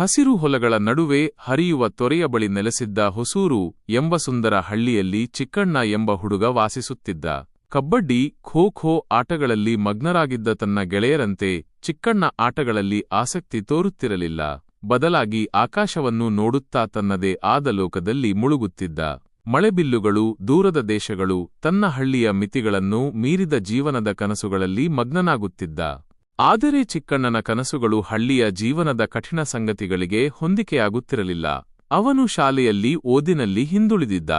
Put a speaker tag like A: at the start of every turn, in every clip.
A: ಹಸಿರು ಹೊಲಗಳ ನಡುವೆ ಹರಿಯುವ ತೊರೆಯ ಬಳಿ ನೆಲೆಸಿದ್ದ ಹೊಸೂರು ಎಂಬ ಸುಂದರ ಹಳ್ಳಿಯಲ್ಲಿ ಚಿಕ್ಕಣ್ಣ ಎಂಬ ಹುಡುಗ ವಾಸಿಸುತ್ತಿದ್ದ. ಕಬ್ಬಡ್ಡಿ, ಖೋ ಖೋ ಆಟಗಳಲ್ಲಿ ಮಗ್ನರಾಗಿದ್ದ ತನ್ನ ಗೆಳೆಯರಂತೆ ಚಿಕ್ಕಣ್ಣ ಆಟಗಳಲ್ಲಿ ಆಸಕ್ತಿ ತೋರುತ್ತಿರಲಿಲ್ಲ. ಬದಲಾಗಿ ಆಕಾಶವನ್ನು ನೋಡುತ್ತಾ ತನ್ನದೇ ಆದ ಲೋಕದಲ್ಲಿ ಮುಳುಗುತ್ತಿದ್ದ. ಮಳೆಬಿಲ್ಲುಗಳು, ದೂರದ ದೇಶಗಳು ತನ್ನ ಹಳ್ಳಿಯ ಮಿತಿಗಳನ್ನು ಮೀರಿದ ಜೀವನದ ಕನಸುಗಳಲ್ಲಿ ಮಗ್ನನಾಗುತ್ತಿದ್ದ. ಆದರೆ ಚಿಕ್ಕಣ್ಣನ ಕನಸುಗಳು ಹಳ್ಳಿಯ ಜೀವನದ ಕಠಿಣ ಸಂಗತಿಗಳಿಗೆ ಹೊಂದಿಕೆಯಾಗುತ್ತಿರಲಿಲ್ಲ. ಅವನು ಶಾಲೆಯಲ್ಲಿ ಓದಿನಲ್ಲಿ ಹಿಂದುಳಿದಿದ್ದ.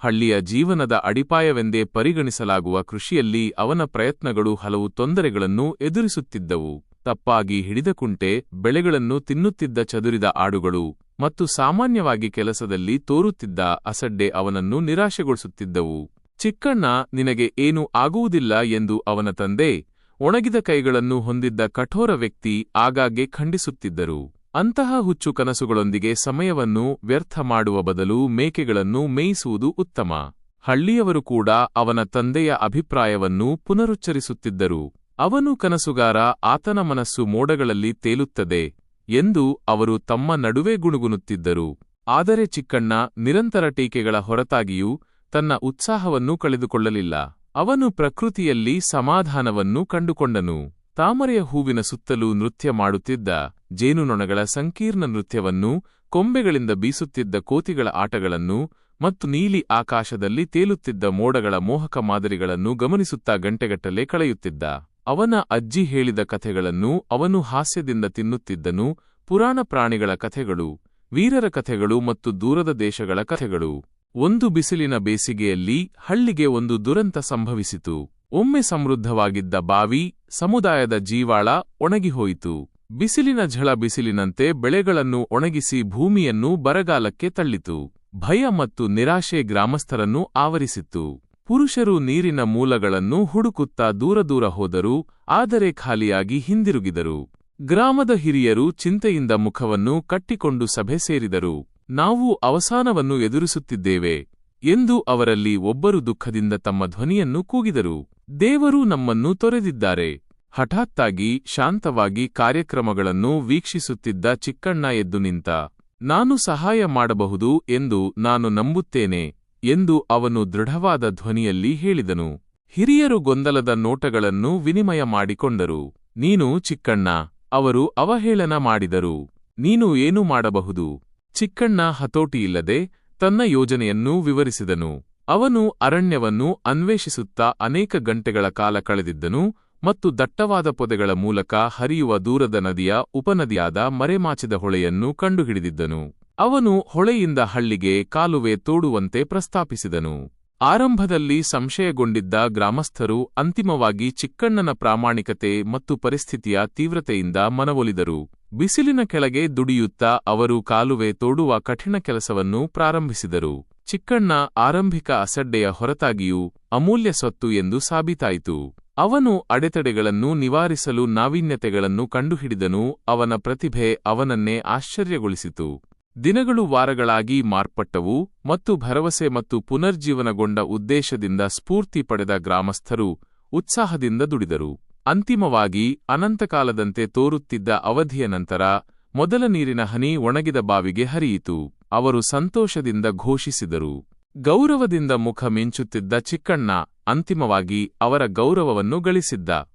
A: ಹಳ್ಳಿಯ ಜೀವನದ ಅಡಿಪಾಯವೆಂದೇ ಪರಿಗಣಿಸಲಾಗುವ ಕೃಷಿಯಲ್ಲಿ ಅವನ ಪ್ರಯತ್ನಗಳು ಹಲವು ತೊಂದರೆಗಳನ್ನು ಎದುರಿಸುತ್ತಿದ್ದವು. ತಪ್ಪಾಗಿ ಹಿಡಿದ ಕುಂಟೆ, ಬೆಳೆಗಳನ್ನು ತಿನ್ನುತ್ತಿದ್ದ ಚದುರಿದ ಆಡುಗಳು ಮತ್ತು ಸಾಮಾನ್ಯವಾಗಿ ಕೆಲಸದಲ್ಲಿ ತೋರುತ್ತಿದ್ದ ಅಸಡ್ಡೆ ಅವನನ್ನು ನಿರಾಶೆಗೊಳಿಸುತ್ತಿದ್ದವು. ಚಿಕ್ಕಣ್ಣ, ನಿನಗೆ ಏನೂ ಆಗುವುದಿಲ್ಲ ಎಂದು ಅವನ ತಂದೆ ಒಣಗಿದ ಕೈಗಳನ್ನು ಹೊಂದಿದ್ದ ಕಠೋರ ವ್ಯಕ್ತಿ ಆಗಾಗ್ಗೆ ಖಂಡಿಸುತ್ತಿದ್ದರು. ಅಂತಹ ಹುಚ್ಚು ಕನಸುಗಳೊಂದಿಗೆ ಸಮಯವನ್ನು ವ್ಯರ್ಥ ಮಾಡುವ ಬದಲು ಮೇಕೆಗಳನ್ನು ಮೇಯಿಸುವುದು ಉತ್ತಮ. ಹಳ್ಳಿಯವರು ಕೂಡ ಅವನ ತಂದೆಯ ಅಭಿಪ್ರಾಯವನ್ನು ಪುನರುಚ್ಚರಿಸುತ್ತಿದ್ದರು. ಅವನು ಕನಸುಗಾರ ಆತನ ಮನಸ್ಸು ಮೋಡಗಳಲ್ಲಿ ತೇಲುತ್ತದೆ ಎಂದು ಅವರು ತಮ್ಮ ನಡುವೆ ಗುಣುಗುಣುತ್ತಿದ್ದರು. ಆದರೆ ಚಿಕ್ಕಣ್ಣ ನಿರಂತರ ಟೀಕೆಗಳ ಹೊರತಾಗಿಯೂ ತನ್ನ ಉತ್ಸಾಹವನ್ನು ಕಳೆದುಕೊಳ್ಳಲಿಲ್ಲ. ಅವನು ಪ್ರಕೃತಿಯಲ್ಲಿ ಸಮಾಧಾನವನ್ನು ಕಂಡುಕೊಂಡನು. ತಾಮರೆಯ ಹೂವಿನ ಸುತ್ತಲೂ ನೃತ್ಯ ಮಾಡುತ್ತಿದ್ದ ಜೇನುನೊಣಗಳ ಸಂಕೀರ್ಣ ನೃತ್ಯವನ್ನು, ಕೊಂಬೆಗಳಿಂದ ಬೀಸುತ್ತಿದ್ದ ಕೋತಿಗಳ ಆಟಗಳನ್ನು ಮತ್ತು ನೀಲಿ ಆಕಾಶದಲ್ಲಿ ತೇಲುತ್ತಿದ್ದ ಮೋಡಗಳ ಮೋಹಕ ಮಾದರಿಗಳನ್ನು ಗಮನಿಸುತ್ತಾ ಗಂಟೆಗಟ್ಟಲೆ ಕಳೆಯುತ್ತಿದ್ದ. ಅವನ ಅಜ್ಜಿ ಹೇಳಿದ ಕಥೆಗಳನ್ನು ಅವನು ಹಾಸ್ಯದಿಂದ ತಿನ್ನುತ್ತಿದ್ದನು. ಪುರಾಣ ಪ್ರಾಣಿಗಳ ಕಥೆಗಳು, ವೀರರ ಕಥೆಗಳು ಮತ್ತು ದೂರದ ದೇಶಗಳ ಕಥೆಗಳು. ಒಂದು ಬಿಸಿಲಿನ ಬೇಸಿಗೆಯಲ್ಲಿ ಹಳ್ಳಿಗೆ ಒಂದು ದುರಂತ ಸಂಭವಿಸಿತು. ಒಮ್ಮೆ ಸಮೃದ್ಧವಾಗಿದ್ದ ಬಾವಿ, ಸಮುದಾಯದ ಜೀವಾಳ ಒಣಗಿಹೋಯಿತು. ಬಿಸಿಲಿನ ಝಳ ಬಿಸಿಲಿನಂತೆ ಬೆಳೆಗಳನ್ನು ಒಣಗಿಸಿ ಭೂಮಿಯನ್ನು ಬರಗಾಲಕ್ಕೆ ತಳ್ಳಿತು. ಭಯ ಮತ್ತು ನಿರಾಶೆ ಗ್ರಾಮಸ್ಥರನ್ನು ಆವರಿಸಿತ್ತು. ಪುರುಷರು ನೀರಿನ ಮೂಲಗಳನ್ನು ಹುಡುಕುತ್ತಾ ದೂರ ದೂರ ಹೋದರು, ಆದರೆ ಖಾಲಿಯಾಗಿ ಹಿಂದಿರುಗಿದರು. ಗ್ರಾಮದ ಹಿರಿಯರು ಚಿಂತೆಯಿಂದ ಮುಖವನ್ನು ಕಟ್ಟಿಕೊಂಡು ಸಭೆ ಸೇರಿದರು. ನಾವು ಅವಸಾನವನ್ನು ಎದುರಿಸುತ್ತಿದ್ದೇವೆ ಎಂದು ಅವರಲ್ಲಿ ಒಬ್ಬರು ದುಃಖದಿಂದ ತಮ್ಮ ಧ್ವನಿಯನ್ನು ಕೂಗಿದರು. ದೇವರು ನಮ್ಮನ್ನು ತೊರೆದಿದ್ದಾರೆ. ಹಠಾತ್ತಾಗಿ, ಶಾಂತವಾಗಿ ಕಾರ್ಯಕ್ರಮಗಳನ್ನು ವೀಕ್ಷಿಸುತ್ತಿದ್ದ ಚಿಕ್ಕಣ್ಣ ಎದ್ದು ನಿಂತ, ನಾನು ಸಹಾಯ ಮಾಡಬಹುದು ಎಂದು ನಾನು ನಂಬುತ್ತೇನೆ ಎಂದು ಅವನು ದೃಢವಾದ ಧ್ವನಿಯಲ್ಲಿ ಹೇಳಿದನು. ಹಿರಿಯರು ಗೊಂದಲದ ನೋಟಗಳನ್ನು ವಿನಿಮಯ ಮಾಡಿಕೊಂಡರು. ನೀನು ಚಿಕ್ಕಣ್ಣ, ಅವರು ಅವಹೇಳನ ಮಾಡಿದರು. ನೀನು ಏನು ಮಾಡಬಹುದು? ಚಿಕ್ಕಣ್ಣ ಹತೋಟಿಯಿಲ್ಲದೆ ತನ್ನ ಯೋಜನೆಯನ್ನು ವಿವರಿಸಿದನು. ಅವನು ಅರಣ್ಯವನ್ನು ಅನ್ವೇಷಿಸುತ್ತಾ ಅನೇಕ ಗಂಟೆಗಳ ಕಾಲ ಕಳೆದಿದ್ದನು ಮತ್ತು ದಟ್ಟವಾದ ಪೊದೆಗಳ ಮೂಲಕ ಹರಿಯುವ ದೂರದ ನದಿಯ ಉಪನದಿಯಾದ ಮರೆಮಾಚಿದ ಹೊಳೆಯನ್ನು ಕಂಡುಹಿಡಿದಿದ್ದನು. ಅವನು ಹೊಳೆಯಿಂದ ಹಳ್ಳಿಗೆ ಕಾಲುವೆ ತೋಡುವಂತೆ ಪ್ರಸ್ತಾಪಿಸಿದನು. ಆರಂಭದಲ್ಲಿ ಸಂಶಯಗೊಂಡಿದ್ದ ಗ್ರಾಮಸ್ಥರು ಅಂತಿಮವಾಗಿ ಚಿಕ್ಕಣ್ಣನ ಪ್ರಾಮಾಣಿಕತೆ ಮತ್ತು ಪರಿಸ್ಥಿತಿಯ ತೀವ್ರತೆಯಿಂದ ಮನವೊಲಿದರು. ಬಿಸಿಲಿನ ಕೆಳಗೆ ದುಡಿಯುತ್ತಾ ಅವರು ಕಾಲುವೆ ತೋಡುವ ಕಠಿಣ ಕೆಲಸವನ್ನು ಪ್ರಾರಂಭಿಸಿದರು. ಚಿಕ್ಕಣ್ಣ ಆರಂಭಿಕ ಅಸಡ್ಡೆಯ ಹೊರತಾಗಿಯೂ ಅಮೂಲ್ಯ ಸ್ವತ್ತು ಎಂದು ಸಾಬೀತಾಯಿತು. ಅವನು ಅಡೆತಡೆಗಳನ್ನು ನಿವಾರಿಸಲು ನಾವೀನ್ಯತೆಗಳನ್ನು ಕಂಡುಹಿಡಿದನು, ಅವನ ಪ್ರತಿಭೆ ಅವನನ್ನೇ ಆಶ್ಚರ್ಯಗೊಳಿಸಿತು. ದಿನಗಳು ವಾರಗಳಾಗಿ ಮಾರ್ಪಟ್ಟವು ಮತ್ತು ಭರವಸೆ ಮತ್ತು ಪುನರ್ಜೀವನಗೊಂಡ ಉದ್ದೇಶದಿಂದ ಸ್ಫೂರ್ತಿ ಪಡೆದ ಗ್ರಾಮಸ್ಥರು ಉತ್ಸಾಹದಿಂದ ದುಡಿದರು. ಅಂತಿಮವಾಗಿ ಅನಂತಕಾಲದಂತೆ ತೋರುತ್ತಿದ್ದ ಅವಧಿಯ ನಂತರ ಮೊದಲ ನೀರಿನ ಹನಿ ಒಣಗಿದ ಬಾವಿಗೆ ಹರಿಯಿತು. ಅವರು ಸಂತೋಷದಿಂದ ಘೋಷಿಸಿದರು. ಗೌರವದಿಂದ ಮುಖ ಮಿಂಚುತ್ತಿದ್ದ ಚಿಕ್ಕಣ್ಣ ಅಂತಿಮವಾಗಿ ಅವರ ಗೌರವವನ್ನು ಗಳಿಸಿದ್ದ.